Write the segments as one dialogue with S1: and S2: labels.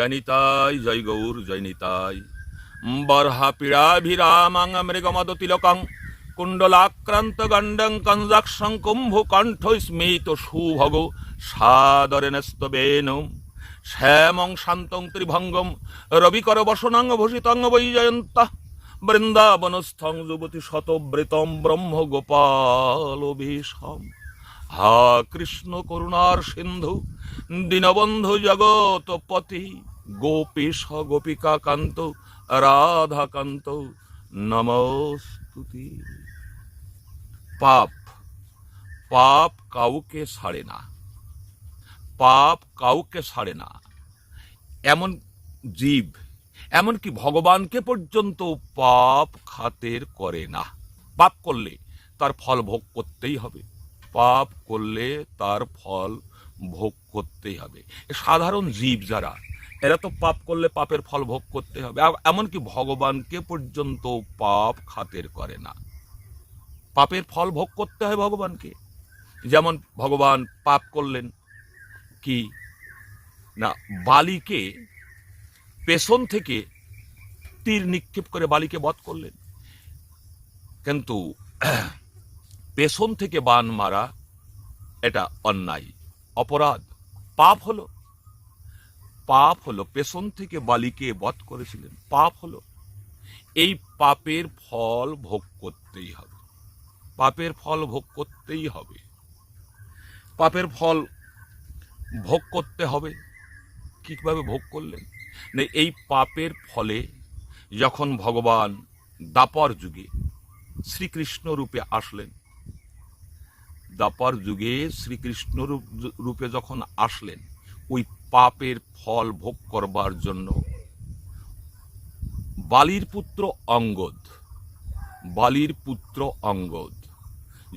S1: জয়নিতাই, জয় গৌর, জয়নিতাই। বর্হা পীড়াভিরামাং মৃগমদ তিলকং কুণ্ডলাক্রান্ত গণ্ডং কঞ্জাক্ষং কুম্ভ কণ্ঠ স্মিত সুভগ সাদরে স্তবেন শ্যামং শান্তং ত্রিভঙ্গম রবিকর বসনাঙ্গ ভূষিতং বৈজয়ন্ত। বৃন্দাবনস্থং যুবতী শতবৃতম ব্রহ্ম গোপাল ভীষম হা কৃষ্ণ করুণার সিন্ধু, দীনবন্ধু জগৎপতি গোপীশ গোপিকা কান্ত রাধাকান্ত নমস্তুতি। পাপ পাপ কাউকে ছাড়ে না। পাপ কাউকে ছাড়ে না। এমন জীব, এমনকি ভগবানকে পর্যন্ত পাপ খাতের করে না। পাপ করলে তার ফল ভোগ করতেই হবে। পাপ করলে তার ফল ভোগ করতেই হবে। সাধারণ জীব যারা এরা তো পাপ করলে পাপের ফল ভোগ করতে হবে। এমনকি ভগবানকে পর্যন্ত পাপ খাতের করে না। পাপের ফল ভোগ করতে হয় ভগবানকে। যেমন ভগবান পাপ করলেন কি? না, বালিকে পেছন থেকে তীর নিক্ষেপ করে বালিকে বধ করলেন। কিন্তু পেছন থেকে বান মারা এটা অন্যায়, অপরাধ, পাপ হলো। পাপ হলো, পেছন থেকে বালিকে বধ করেছিলেন। পাপ হলো। এই পাপের ফল ভোগ করতেই হবে। পাপের ফল ভোগ করতেই হবে। পাপের ফল ভোগ করতে হবে। কীভাবে ভোগ করলেন? না, এই পাপের ফলে যখন ভগবান দাপর যুগে শ্রীকৃষ্ণ রূপে আসলেন, দাপর যুগে শ্রীকৃষ্ণ রূপ- যখন আসলেন ওই পাপের ফল ভোগ করবার জন্য। বালির পুত্র অঙ্গদ, বালির পুত্র অঙ্গদ,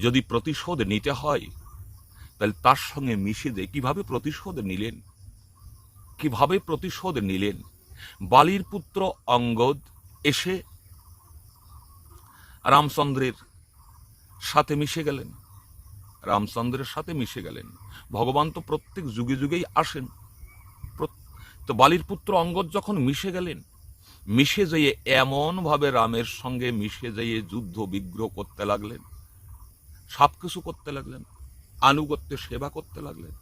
S1: যদি প্রতিশোধ নিতে হয়, তাহলে তার সঙ্গে মিশে দিয়ে কীভাবে প্রতিশোধ নিলেন? কীভাবে প্রতিশোধ নিলেন? বালির পুত্র অঙ্গদ এসে রামচন্দ্রের সাথে মিশে গেলেন। রামচন্দ্রের সাথে মিশে গেলেন। ভগবান তো প্রত্যেক যুগে যুগেই আসেন। তো বালির পুত্র অঙ্গদ যখন মিশে গেলেন, মিশে যেয়ে এমনভাবে রামের সঙ্গে মিশে যেয়ে যুদ্ধ বিগ্রহ করতে লাগলেন সব কিছু করতে লাগলেন, আনুগত্যে সেবা করতে লাগলেন।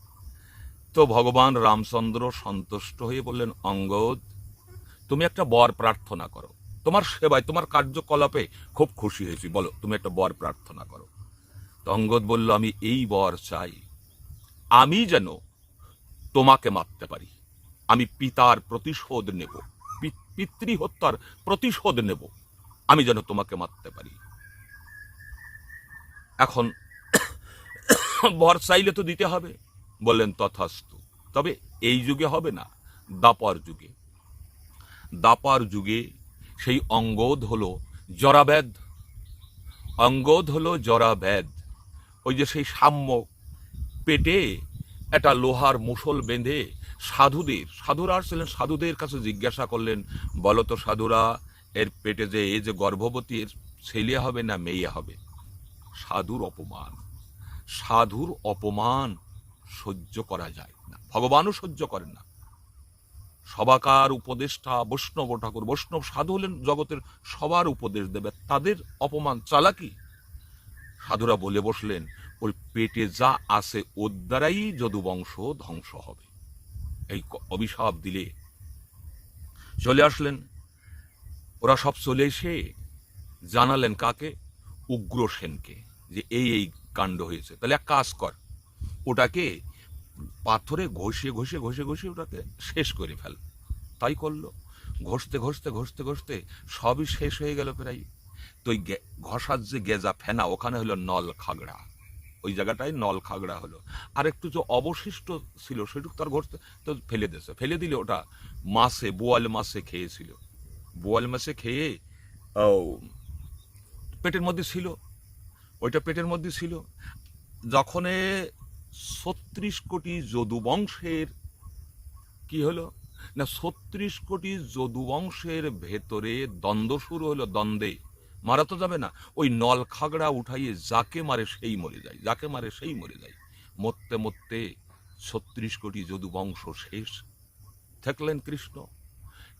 S1: তো ভগবান রামচন্দ্র সন্তুষ্ট হয়ে বললেন, অঙ্গদ, তুমি একটা বর প্রার্থনা করো। তোমার সেবায়, তোমার কার্যকলাপে খুব খুশি হয়েছি। বলো, তুমি একটা বর প্রার্থনা করো। অঙ্গদ বলল, আমি এই বর চাই। আমি যেন তোমাকে মারতে পারি। আমি পিতার প্রতিশোধ নেব, পি- পিতৃ হত্যার প্রতিশোধ নেব। আমি যেন তোমাকে মারতে পারি। এখন বর চাইলে তো দিতে হবে, বললেন, তথাস্তু। তবে এই যুগে হবে না, দাপর যুগে। দাপার যুগে সেই অঙ্গদ হলো জরাব্যাদ অঙ্গদ হলো জরাব্যাদ ওই যে সেই সাম্য পেটে একটা লোহার মুসল বেঁধে সাধুদের, সাধুরা আসছিলেন সাধুদের কাছে জিজ্ঞাসা করলেন, বলো তো সাধুরা, এর পেটে যে এই যে গর্ভবতী, এর ছেলে হবে না মেয়ে হবে? সাধুর অপমান সাধুর অপমান সহ্য করা যায় না, ভগবানও সহ্য করেন না। সবাকার উপদেষ্টা বৈষ্ণব ঠাকুর, বৈষ্ণব সাধু হলেন জগতের সবার উপদেশ দেবে, তাদের অপমান চালাকি সাধুরা বলে বসলেন, ওই পেটে যা আছে ওর দ্বারাই যদু বংশ ধ্বংস হবে। এই অভিশাপ দিলে চলে আসলেন। ওরা সব চলে এসে জানালেন কাকে? উগ্রসেনকে যে এই এই কাণ্ড হয়েছে। তাহলে এক কাজ কর, ওটাকে পাথরে ঘষে ঘষে ঘষে ঘষে ওটাকে শেষ করে ফেল। তাই করল। ঘষতে ঘষতে ঘষতে ঘষতে সবই শেষ হয়ে গেল প্রায়। তো ওই ঘষার যে গেজা ফেনা, ওখানে হলো নল খাগড়া। ওই জায়গাটায় নল খাগড়া হলো। আর একটু যে অবশিষ্ট ছিল, সেটুকু তার ঘষতে, তো ফেলে দিয়েছে। ফেলে দিলে ওটা মাছে, বোয়াল মাছে খেয়েছিল। বোয়াল মাছে খেয়ে পেটের মধ্যে ছিল। ওইটা পেটের মধ্যে ছিল। যখন ছত্রিশ কোটি যদু বংশের, কি হলো? না, ছত্রিশ কোটি যদু বংশের ভেতরে দ্বন্দ্ব শুরু হলো দ্বন্দ্বে। মারা তো যাবে না। ওই নল খাগড়া উঠাইয়ে যাকে মারে সেই মরে যায়, যাকে মারে সেই মরে যায়। মরতে মরতে ছত্রিশ কোটি যদু বংশ শেষ। থাকলেন কৃষ্ণ?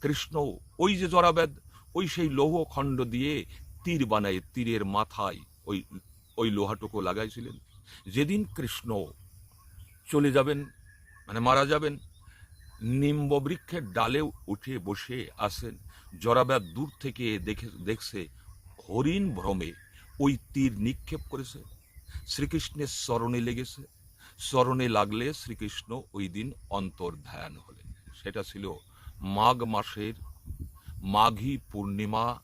S1: কৃষ্ণ ওই যে জরাবেদ, ওই সেই লৌহ খণ্ড দিয়ে তীর বানায়, তীরের মাথায় ওই ওই লোহাটুকু লাগাইছিলেন। যেদিন কৃষ্ণ চলে যাবেন মানে মারা যাবেন নিম্ব বৃক্ষের ডালে উঠে বসে আসেন জরাব্যাত দূর থেকে দেখে, দেখছে হরিণ ভ্রমে ওই তীর নিক্ষেপ করেছে। শ্রীকৃষ্ণের স্মরণে লেগেছে। চরণে লাগলে শ্রীকৃষ্ণ ওই দিন অন্তর্ধান হলেন। সেটা ছিল মাঘ মাসের মাঘী পূর্ণিমা।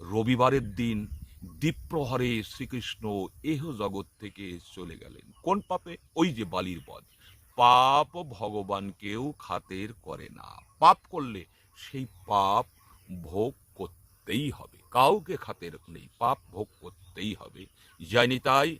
S1: রবিবারের দিন দ্বীপ্রহরে শ্রীকৃষ্ণ এহ জগৎ থেকে চলে গেলেন। কোন পাপে? ওই যে বালির পদ পাপ ভগবানকেও খাতের করে না। পাপ করলে সেই পাপ ভোগ করতেই হবে। কাউকে খাতের নেই পাপ ভোগ করতেই হবে জানি তাই